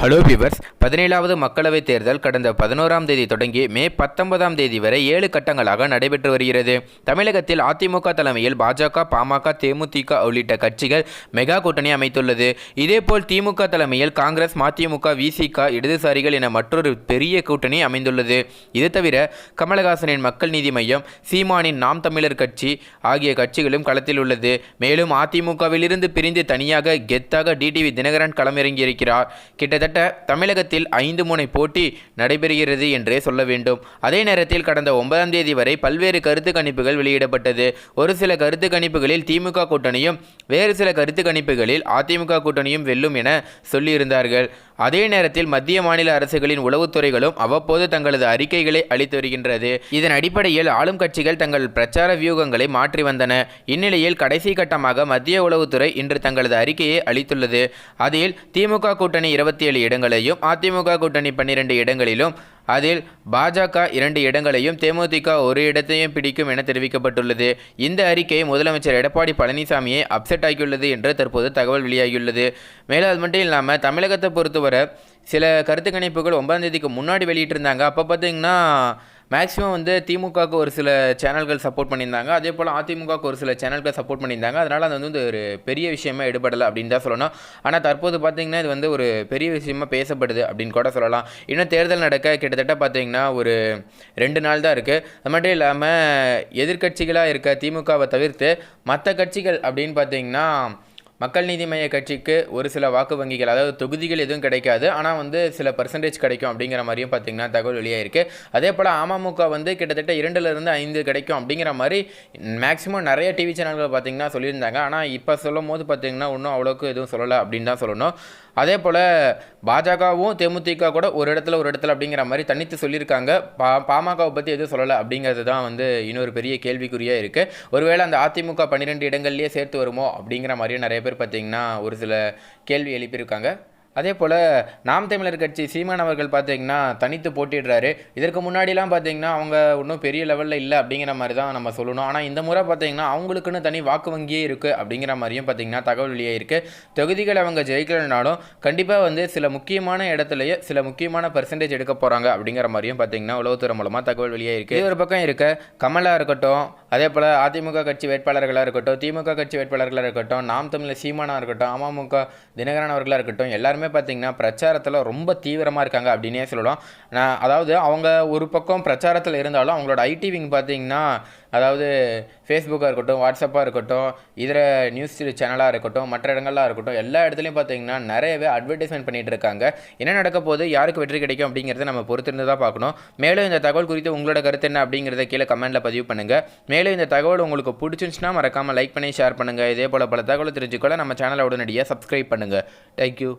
Hello viewers பதினேழாவது மக்களவைத் தேர்தல் கடந்த பதினோராம் தேதி தொடங்கி மே பத்தொன்பதாம் தேதி வரை ஏழு கட்டங்களாக நடைபெற்று வருகிறது. தமிழகத்தில் அதிமுக தலைமையில் பாஜக பாமக தேமுதிக உள்ளிட்ட கட்சிகள் மெகா கூட்டணி அமைத்துள்ளது. இதேபோல் திமுக தலைமையில் காங்கிரஸ் மதிமுக விசிக இடதுசாரிகள் என மற்றொரு பெரிய கூட்டணி அமைந்துள்ளது. இது தவிர கமலஹாசனின் மக்கள் நீதி மையம் சீமானின் நாம் தமிழர் கட்சி ஆகிய கட்சிகளும் களத்தில் உள்ளது. மேலும் அதிமுகவிலிருந்து பிரிந்து தனியாக கெத்தாக டிடிவி தினகரன் களமிறங்கியிருக்கிறார். கிட்டத்தட்ட தமிழகத்தில் ஐந்து முனை போட்டி நடைபெறுகிறது என்றே சொல்ல வேண்டும். அதே நேரத்தில் கடந்த ஒன்பதாம் தேதி வரை பல்வேறு கருத்து கணிப்புகள் வெளியிடப்பட்டது. ஒரு சில கருத்து கணிப்புகளில் திமுக கூட்டணியும் வேறு சில கருத்து கணிப்புகளில் அதிமுக கூட்டணியும் வெல்லும் என சொல்லியிருந்தார்கள். அதே நேரத்தில் மத்திய மாநில அரசுகளின் உளவுத்துறைகளும் அவ்வப்போது தங்களது அறிக்கைகளை அளித்து வருகின்றது. இதன் அடிப்படையில் ஆளும் கட்சிகள் தங்கள் பிரச்சார வியூகங்களை மாற்றி வந்தன. இந்நிலையில் கடைசி கட்டமாக மத்திய உளவுத்துறை இன்று தங்களது அறிக்கையை அளித்துள்ளது. அதில் திமுக கூட்டணி இருபத்தி ஏழு இடங்களையும் அதிமுக கூட்டணி பன்னிரண்டு இடங்களிலும் அதில் பாஜக இரண்டு இடங்களையும் தேமுதிக ஒரு இடத்தையும் பிடிக்கும் என தெரிவிக்கப்பட்டுள்ளது. இந்த அறிக்கை முதலமைச்சர் எடப்பாடி பழனிசாமியை அப்செட் ஆகியுள்ளது என்று தற்போது தகவல் வெளியாகியுள்ளது. மேலும் அது மட்டும் இல்லாமல் தமிழகத்தை பொறுத்தவரை சில கருத்து கணிப்புகள் ஒன்பதாம் தேதிக்கு முன்னாடி வெளியிட்டிருந்தாங்க. அப்போ பார்த்தீங்கன்னா மேக்ஸிமம் வந்து திமுகவுக்கு ஒரு சில சேனல்கள் சப்போர்ட் பண்ணியிருந்தாங்க. அதே போல் அதிமுகவுக்கு ஒரு சில சேனல்கள் சப்போர்ட் பண்ணியிருந்தாங்க. அதனால் அது வந்து ஒரு பெரிய விஷயமா எடுபடலை அப்படின்னு தான் சொல்லணும். ஆனால் தற்போது பார்த்தீங்கன்னா இது வந்து ஒரு பெரிய விஷயமா பேசப்படுது அப்படின்னு கூட சொல்லலாம். இன்னும் தேர்தல் நடக்க கிட்டத்தட்ட பார்த்தீங்கன்னா ஒரு ரெண்டு நாள் தான் இருக்குது அது மட்டும் இல்லாமல் எதிர்க்கட்சிகளாக இருக்க திமுகவை தவிர்த்து மற்ற கட்சிகள் அப்படின்னு பார்த்தீங்கன்னா மக்கள் நீதி மைய கட்சிக்கு ஒரு சில வாக்கு வங்கிகள் அதாவது தொகுதிகள் எதுவும் கிடைக்காது. ஆனால் வந்து சில பர்சன்டேஜ் கிடைக்கும் அப்படிங்கிற மாதிரியும் பார்த்தீங்கன்னா தகவல் வெளியாயிருக்கு. அதே போல் அமமுக வந்து கிட்டத்தட்ட இரண்டுலேருந்து ஐந்து கிடைக்கும் அப்படிங்கிற மாதிரி மேக்ஸிமம் நிறைய டிவி சேனல்கள் பார்த்திங்கன்னா சொல்லியிருந்தாங்க. ஆனால் இப்போ சொல்லும் போது பார்த்திங்கன்னா இன்னும் அவ்வளோக்கு எதுவும் சொல்லலை அப்படின்னு தான் சொல்லணும். அதே போல் பாஜகவும் தேமுதிக கூட ஒரு இடத்துல ஒரு இடத்துல அப்படிங்கிற மாதிரி தனித்து சொல்லியிருக்காங்க. பா பாமகவை பற்றி எதுவும் சொல்லலை அப்படிங்கிறது தான் வந்து இன்னொரு பெரிய கேள்விக்குறியாக இருக்குது ஒருவேளை அந்த அதிமுக பன்னிரெண்டு இடங்கள்லேயே சேர்த்து வருமோ அப்படிங்கிற மாதிரியும் நிறைய பேர் பார்த்திங்கன்னா ஒரு சில கேள்வி எழுப்பியிருக்காங்க. அதே போல் நாம் தமிழர் கட்சி சீமான் அவர்கள் பார்த்தீங்கன்னா தனித்து போட்டிடுறாரு இதற்கு முன்னாடிலாம் பார்த்தீங்கன்னா அவங்க ஒன்றும் பெரிய லெவலில் இல்லை அப்படிங்கிற மாதிரி தான் நம்ம சொல்லணும். ஆனால் இந்த முறை பார்த்தீங்கன்னா அவங்களுக்குன்னு தனி வாக்கு வங்கியே இருக்குது அப்படிங்கிற மாதிரியும் பார்த்தீங்கன்னா தகவல் வெளியே இருக்குது தொகுதிகள் அவங்க ஜெயிக்கலைனாலும் கண்டிப்பாக வந்து சில முக்கியமான இடத்துலையே சில முக்கியமான பர்சன்டேஜ் எடுக்க போகிறாங்க அப்படிங்கிற மாதிரியும் பார்த்தீங்கன்னா உளவுத்துறை மூலமாக தகவல் வெளியே இருக்குது இது ஒரு பக்கம் இருக்க. கமலா இருக்கட்டும் அதே போல் அதிமுக கட்சி வேட்பாளர்களாக இருக்கட்டும் திமுக கட்சி வேட்பாளர்களாக இருக்கட்டும் நாம் தமிழ் சீமானா இருக்கட்டும் அமமுக தினகரன் அவர்களாக இருக்கட்டும் எல்லாருமே பார்த்தீங்கன்னா பிரச்சாரத்தில் ரொம்ப தீவிரமாக இருக்காங்க அப்படின்னே சொல்லலாம். நான் அதாவது அவங்க ஒரு பக்கம் பிரச்சாரத்தில் இருந்தாலும் அவங்களோட ஐடி விங் பார்த்தீங்கன்னா அதாவது ஃபேஸ்புக்காக இருக்கட்டும் வாட்ஸ்அப்பாக இருக்கட்டும் இதர நியூஸ் சேனலாக இருக்கட்டும் மற்ற இடங்கள்லாம் இருக்கட்டும் எல்லா இடத்துலையும் பார்த்தீங்கன்னா நிறையவே அட்வர்டைஸ்மெண்ட் பண்ணிகிட்டு இருக்காங்க. என்ன நடக்க போகுது யாருக்கு வெற்றி கிடைக்கும் அப்படிங்கிறத நம்ம பொறுத்திருந்து தான் பார்க்கணும் மேலும் இந்த தகவல் குறித்து உங்களோட கருத்து என்ன அப்படிங்கிறத கீழே கமெண்ட்டில் பதிவு பண்ணுங்கள் மேலும் இந்த தகவல் உங்களுக்கு பிடிச்சிருந்துச்சுன்னா மறக்காமல் லைக் பண்ணி ஷேர் பண்ணுங்கள் இதே போல் பல தகவல் தெரிஞ்சுக்கொள்ள நம்ம சேனலை உடனடியாக சப்ஸ்கிரைப் பண்ணுங்கள் தேங்க்யூ